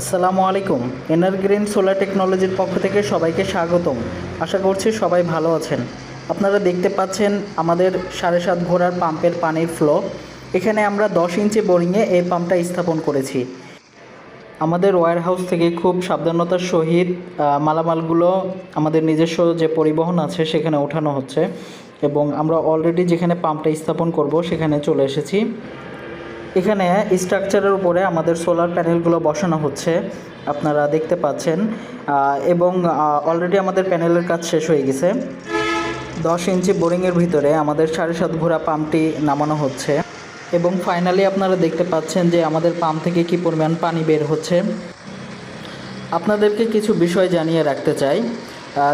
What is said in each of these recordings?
আসসালামু আলাইকুম। এনার গ্রিন সোলার টেকনোলজির পক্ষ থেকে সবাইকে স্বাগতম। আশা করছি সবাই ভালো আছেন। আপনারা দেখতে পাচ্ছেন আমাদের সাড়ে সাত ঘোড়ার পাম্পের পানির ফ্লো এখানে আমরা দশ ইঞ্চি বোরিংয়ে এই পাম্পটা স্থাপন করেছি। আমাদের ওয়্যার হাউস থেকে খুব সাবধানতার সহিত মালামালগুলো আমাদের নিজস্ব যে পরিবহন আছে সেখানে ওঠানো হচ্ছে। এবং আমরা অলরেডি যেখানে পাম্পটা স্থাপন করব সেখানে চলে এসেছি। এখানে স্ট্রাকচারের উপরে আমাদের সোলার প্যানেলগুলো বসানো হচ্ছে, আপনারা দেখতে পাচ্ছেন। এবং অলরেডি আমাদের প্যানেলের কাজ শেষ হয়ে গেছে। দশ ইঞ্চি বোরিংয়ের ভিতরে আমাদের সাড়ে সাত ঘোড়া পাম্পটি নামানো হচ্ছে। এবং ফাইনালি আপনারা দেখতে পাচ্ছেন যে আমাদের পাম্প থেকে কী পরিমাণ পানি বের হচ্ছে। আপনাদেরকে কিছু বিষয় জানিয়ে রাখতে চাই।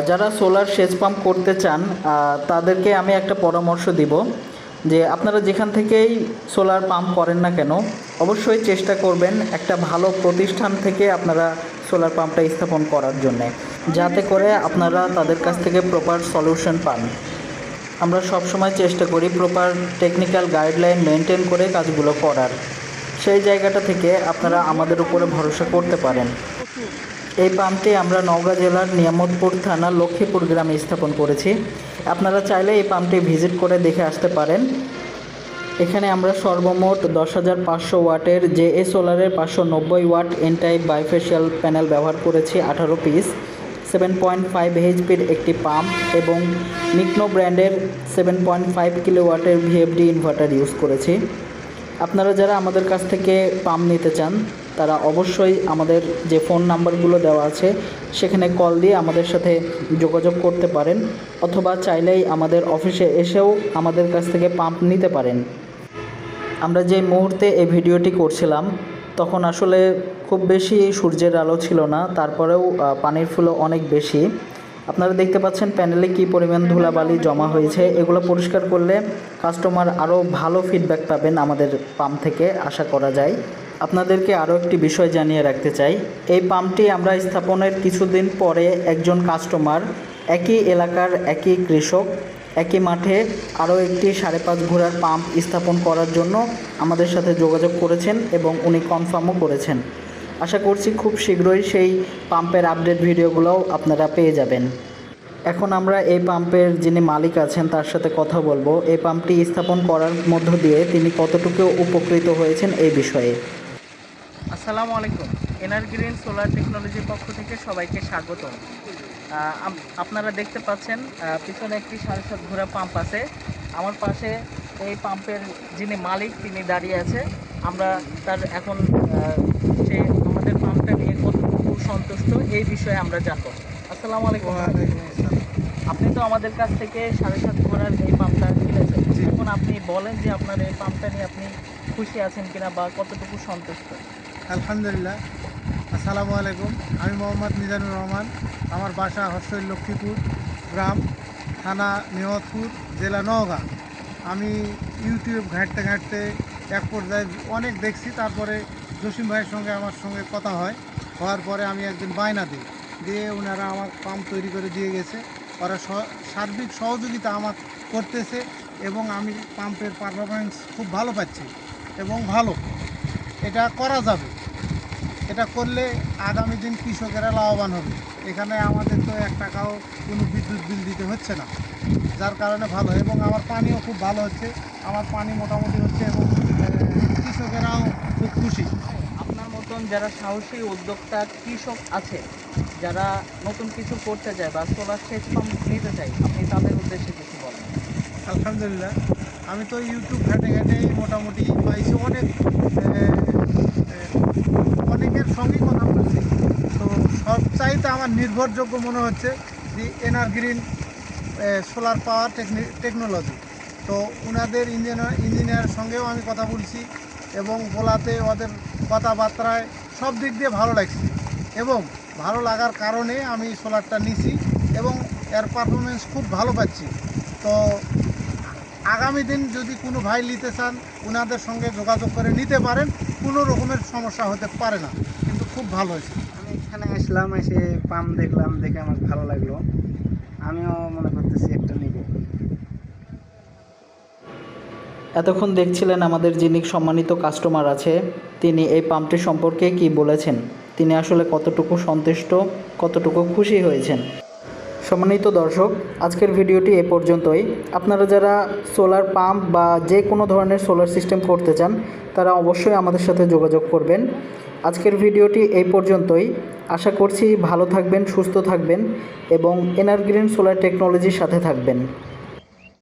যারা সোলার সেচ পাম্প করতে চান তাদেরকে আমি একটা পরামর্শ দিব। যে আপনারা যেখান থেকেই সোলার পাম্প করেন না কেন, অবশ্যই চেষ্টা করবেন একটা ভালো প্রতিষ্ঠান থেকে আপনারা সোলার পাম্পটা স্থাপন করার জন্যে, যাতে করে আপনারা তাদের কাছ থেকে প্রপার সলিউশন পান। আমরা সবসময় চেষ্টা করি প্রপার টেকনিক্যাল গাইডলাইন মেনটেন করে কাজগুলো করার। সেই জায়গাটা থেকে আপনারা আমাদের উপরে ভরসা করতে পারেন। এই পাম্পটি আমরা নওগাঁ জেলার নিয়ামতপুর থানা লক্ষ্মীপুর গ্রামে স্থাপন করেছি। আপনারা চাইলে এই পাম্পটি ভিজিট করে দেখে আসতে পারেন। এখানে আমরা সর্বমোট দশ হাজার পাঁচশো ওয়াটের জে এ সোলারের পাঁচশো নব্বই watt N type bifacial panel ব্যবহার করেছি, আঠারো পিস। সেভেন পয়েন্ট ফাইভ এইচপির একটি পাম্প এবং নিকনো ব্র্যান্ডের সেভেন পয়েন্ট ফাইভ কিলো ওয়াটের ভিএফডি ইনভার্টার ইউজ করেছি। আপনারা যারা আমাদের কাছ থেকে পাম্প নিতে চান তারা অবশ্যই আমাদের যে ফোন নাম্বারগুলো দেওয়া আছে, সেখানে কল দিয়ে আমাদের সাথে যোগাযোগ করতে পারেন অথবা চাইলেই আমাদের অফিসে এসেও আমাদের কাছ থেকে পাম্প নিতে পারেন। আমরা যে মুহূর্তে এই ভিডিওটি করছিলাম, তখন আসলে খুব বেশি সূর্যের আলো ছিল না, তারপরেও পানির ফ্লো অনেক বেশি। আপনারা দেখতে পাচ্ছেন প্যানেলে কী পরিমাণ ধুলাবালি জমা হয়েছে, এগুলো পরিষ্কার করলে কাস্টমার আরও ভালো ফিডব্যাক পাবেন আমাদের পাম্প থেকে, আশা করা যায়। আপনাদেরকে আরও একটি বিষয় জানিয়ে রাখতে চাই। এই পাম্পটি আমরা স্থাপনের কিছুদিন পরে একজন কাস্টমার, একই এলাকার একই কৃষক, একই মাঠে আরও একটি সাড়ে পাঁচ ঘোড়ার পাম্প স্থাপন করার জন্য আমাদের সাথে যোগাযোগ করেছেন এবং উনি কনফার্মও করেছেন। আশা করছি খুব শীঘ্রই সেই পাম্পের আপডেট ভিডিওগুলোও আপনারা পেয়ে যাবেন। এখন আমরা এই পাম্পের যিনি মালিক আছেন, তার সাথে কথা বলব। এই পাম্পটি স্থাপন করার মধ্য দিয়ে তিনি কতটুকু উপকৃত হয়েছেন এই বিষয়ে। আসসালামু আলাইকুম। এনার গ্রিন সোলার টেকনোলজির পক্ষ থেকে সবাইকে স্বাগত আপনারা দেখতে পাচ্ছেন পিছনে একটি সাড়ে সাত ঘোড়া পাম্প আছে। আমার পাশে এই পাম্পের যিনি মালিক তিনি দাঁড়িয়ে আছে। আমরা তার এখন সে আমাদের পাম্পটা নিয়ে কতটুকু সন্তুষ্ট এই বিষয়ে আমরা জানব। আসসালামু আলাইকুম। আপনি তো আমাদের কাছ থেকে সাড়ে সাত ঘোড়ার এই পাম্পটা কিনেছেন। এখন আপনি বলেন যে আপনার এই পাম্পটা নিয়ে আপনি খুশি আছেন কিনা বা কতটুকু সন্তুষ্ট? আলহামদুলিল্লাহ। আসসালামু আলাইকুম। আমি মোহাম্মদ মিজানুর রহমান। আমার বাসা হর্ষল লক্ষ্মীপুর গ্রাম, থানা নিহতপুর, জেলা নওগাঁ। আমি ইউটিউব ঘাঁটতে ঘাঁটতে এক পর্যায়ে অনেক দেখছি, তারপরে জসিম ভাইয়ের সঙ্গে আমার সঙ্গে কথা হয়। হওয়ার পরে আমি একদিন বায়না দিই। দিয়ে ওনারা আমার পাম্প তৈরি করে দিয়ে গেছে। ওরা সার্বিক সহযোগিতা আমার করতেছে এবং আমি পাম্পের পারফরমেন্স খুব ভালো পাচ্ছি এবং ভালো। এটা করা যাবে। এটা করলে আগামী দিন কৃষকেরা লাভবান হবে। এখানে আমাদের তো এক টাকাও কোনো বিদ্যুৎ বিল দিতে হচ্ছে না। যার কারণে ভালো। এবং আমার পানিও খুব ভালো হচ্ছে। আমার পানি মোটামুটি হচ্ছে এবং কৃষকেরাও খুব খুশি। আপনার মতন যারা সাহসী উদ্যোক্তা কৃষক আছে যারা নতুন কিছু করতে চায় বা সোলার সেচ পাম্প নিতে চায় আপনি তাদের উদ্দেশ্যে কিছু বলেন। আলহামদুলিল্লাহ। আমি তো ইউটিউব ঘাটে ঘাটেই মোটামুটি পাইছি অনেক আমার নির্ভরযোগ্য মনে হচ্ছে the NR green solar power technology. তো ওনাদের ইঞ্জিনিয়ার ইঞ্জিনিয়ারের সঙ্গেও আমি কথা বলছি এবং বলাতে ওদের কথাবার্তায় সব দিক দিয়ে ভালো লাগছে এবং ভালো লাগার কারণে আমি সোলারটা নিছি এবং এর পারফরমেন্স খুব ভালো পাচ্ছি। তো আগামী দিন যদি কোনো ভাই নিতে চান ওনাদের সঙ্গে যোগাযোগ করে নিতে পারেন, কোনো রকমের সমস্যা হতে পারে না, কিন্তু খুব ভালো হয়েছে। এখানে আসলাম, এসে পাম দেখলাম, দেখে আমার ভালো লাগল। আমিও মনে করতেছি একটা নিব। এতক্ষণ দেখছিলেন আমাদের যিনি সম্মানিত কাস্টমার আছে, তিনি এই পাম্পটি সম্পর্কে কি বলেছেন, তিনি আসলে কতটুকু সন্তুষ্ট, কতটুকু খুশি হয়েছেন। সম্মানিত দর্শক, আজকের ভিডিওটি এ পর্যন্তই। আপনারা যারা সোলার পাম্প বা যে কোনো ধরনের সোলার সিস্টেম করতে চান, তারা অবশ্যই আমাদের সাথে যোগাযোগ করবেন। আজকের ভিডিওটি এই পর্যন্তই। আশা করছি ভালো থাকবেন, সুস্থ থাকবেন এবং এনার্গ্রিন সোলার টেকনোলজির সাথে থাকবেন।